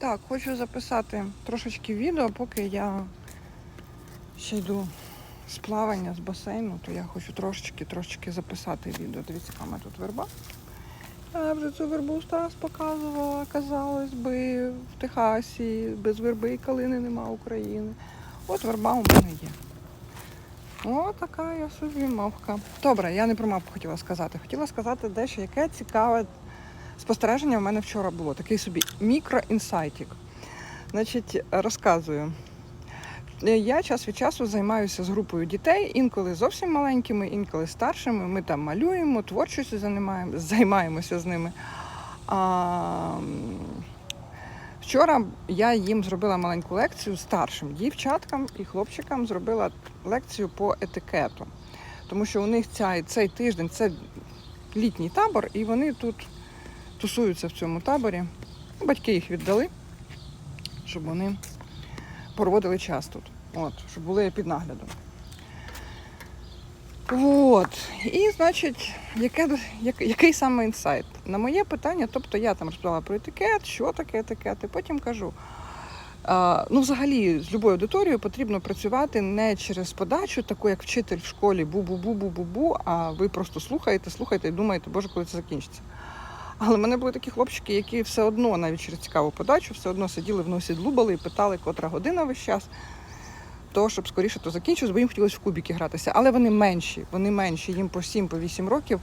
Так, хочу записати трошечки відео, поки я ще йду з плавання з басейну, то я хочу трошечки трошечки записати відео. Дивіться, яка тут верба. Я вже цю вербу сто раз показувала, казалось би, в Техасі, без верби і калини нема України. От верба у мене є. О, така я собі мавка. Добре, я не про мавку хотіла сказати. Хотіла сказати дещо, яке цікаве спостереження в мене вчора було. Такий собі мікроінсайтик. Значить, розказую. Я час від часу займаюся з групою дітей, інколи зовсім маленькими, інколи старшими. Ми там малюємо, творчістю займаємо- займаємося з ними. А, вчора я їм зробила маленьку лекцію старшим дівчаткам і хлопчикам зробила лекцію по етикету. Тому що у них ця, цей тиждень це літній табор, і вони тут тусуються в цьому таборі. Батьки їх віддали, щоб вони проводили час тут. От, щоб були під наглядом. От. І, значить, яке, як, який саме інсайт? На моє питання, тобто я там розповідала про етикет, що таке етикет, і потім кажу. А, ну, взагалі, з любою аудиторією потрібно працювати не через подачу, таку як вчитель в школі бу-бу-бу-бу-бу-бу, а ви просто слухаєте, слухаєте і думаєте, боже, коли це закінчиться. Але в мене були такі хлопчики, які все одно, навіть через цікаву подачу, все одно сиділи в носі длубали і питали, котра година весь час. То, щоб скоріше то закінчилось, бо їм хотілося в кубики гратися. Але вони менші, вони менші, їм по 7 по 8 років,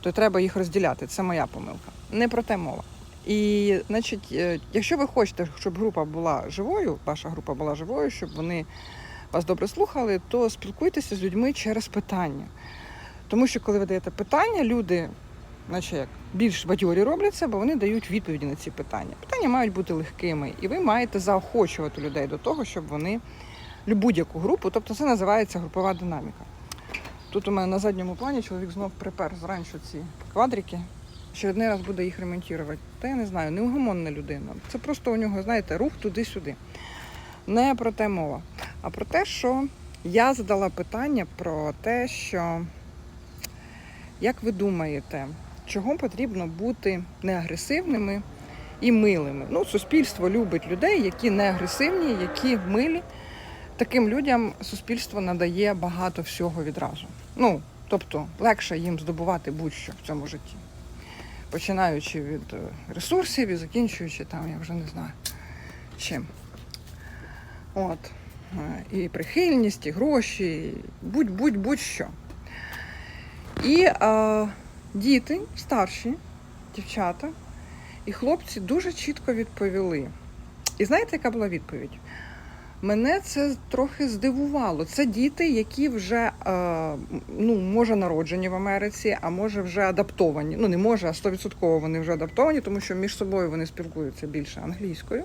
то треба їх розділяти. Це моя помилка. Не про те мова. І, значить, е, якщо ви хочете, щоб група була живою, ваша група була живою, щоб вони вас добре слухали, то спілкуйтеся з людьми через питання. Тому що, коли ви даєте питання, люди наче як більш бадьорі робляться, бо вони дають відповіді на ці питання. Питання мають бути легкими, і ви маєте заохочувати людей до того, щоб вони будь-яку групу, тобто це називається групова динаміка. Тут у мене на задньому плані чоловік знов припер зранку ці квадрики. Очередний раз буде їх ремонтувати. Та я не знаю, неугомонна людина. Це просто у нього, знаєте, рух туди-сюди. Не про те мова, а про те, що я задала питання про те, що як ви думаєте, чого потрібно бути неагресивними і милими? Ну, суспільство любить людей, які не агресивні, які милі. Таким людям суспільство надає багато всього відразу. Ну, тобто легше їм здобувати будь-що в цьому житті. Починаючи від е, ресурсів і закінчуючи там, я вже не знаю чим. От. Е, І прихильність, і гроші, і будь-будь-будь-що. І е, діти старші, дівчата і хлопці дуже чітко відповіли. І знаєте, яка була відповідь? Мене це трохи здивувало. Це діти, які вже е, ну, може народжені в Америці, а може вже адаптовані. Ну не може, а 100% вони вже адаптовані, тому що між собою вони спілкуються більше англійською.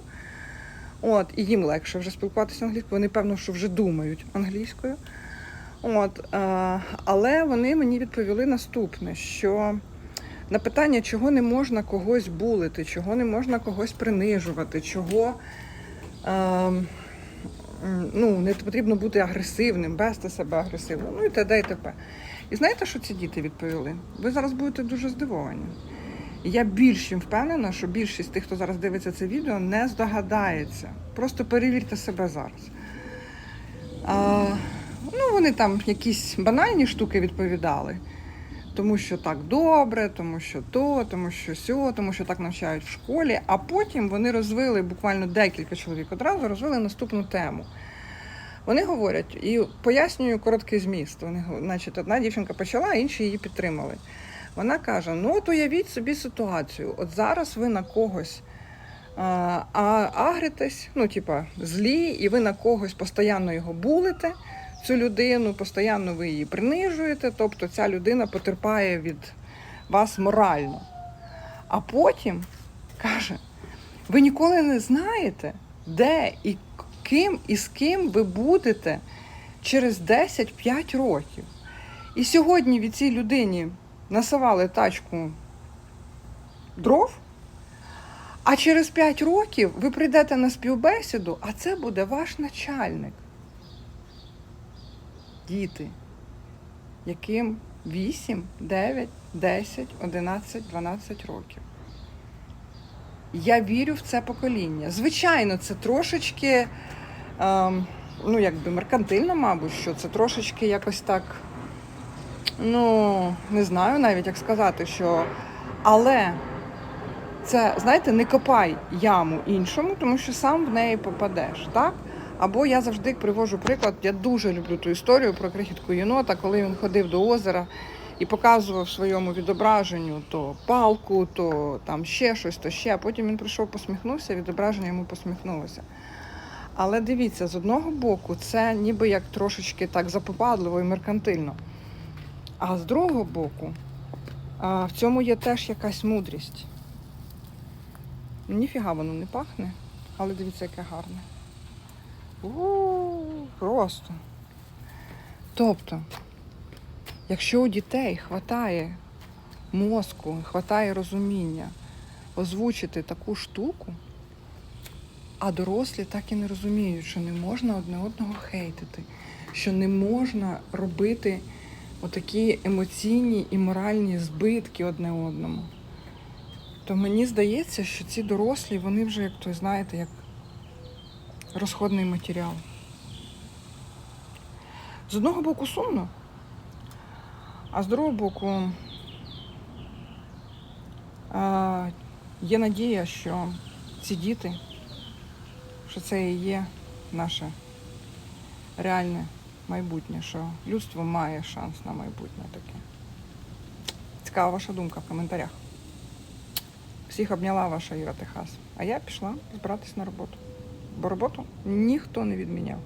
От, і їм легше вже спілкуватися англійською. Вони, певно, що вже думають англійською. От, е, але вони мені відповіли наступне: що на питання, чого не можна когось булити, чого не можна когось принижувати, чого. Е, ну, не потрібно бути агресивним, вести себе агресивно, ну і т.д. і т.п. І знаєте, що ці діти відповіли? Ви зараз будете дуже здивовані. Я більш чим впевнена, що більшість тих, хто зараз дивиться це відео, не здогадається. Просто перевірте себе зараз. А, ну, вони там якісь банальні штуки відповідали. Тому що так добре, тому що то, тому що сьо, тому що так навчають в школі. А потім вони розвили буквально декілька чоловік одразу розвили наступну тему. Вони говорять і пояснюю короткий зміст. Вони, значить, одна дівчинка почала, а інші її підтримали. Вона каже: ну от уявіть собі ситуацію. От зараз ви на когось а, агритесь, ну, типа, злі, і ви на когось постійно його булите, цю людину, постійно ви її принижуєте, тобто ця людина потерпає від вас морально. А потім каже: ви ніколи не знаєте, де і ким і з ким ви будете через 10-5 років. І сьогодні від цій людині насували тачку дров, а через 5 років ви прийдете на співбесіду, а це буде ваш начальник. Діти, яким 8, 9, 10, 11, 12 років. Я вірю в це покоління. Звичайно, це трошечки, ем, ну, якби меркантильно, мабуть, що це трошечки якось так, ну, не знаю навіть, як сказати, що. Але це, знаєте, не копай яму іншому, тому що сам в неї попадеш, так? Або я завжди привожу приклад, я дуже люблю ту історію про крихітку єнота, коли він ходив до озера і показував своєму відображенню то палку, то там ще щось, то ще. А потім він прийшов, посміхнувся, відображення йому посміхнулося. Але дивіться, з одного боку, це ніби як трошечки так запопадливо і меркантильно. А з другого боку, в цьому є теж якась мудрість. Ніфіга воно не пахне, але дивіться, яке гарне. У, просто. Тобто, якщо у дітей хватає мозку, хватає розуміння озвучити таку штуку, а дорослі так і не розуміють, що не можна одне одного хейтити, що не можна робити отакі емоційні і моральні збитки одне одному. То мені здається, що ці дорослі, вони вже, як то знаєте, як розходний матеріал. З одного боку сумно, а з другого боку є надія, що ці діти, що це і є наше реальне майбутнє, що людство має шанс на майбутнє таке. Цікава ваша думка в коментарях. Всіх обняла ваша Іра Техас. А я пішла збиратись на роботу. Бо роботу ніхто не відміняв.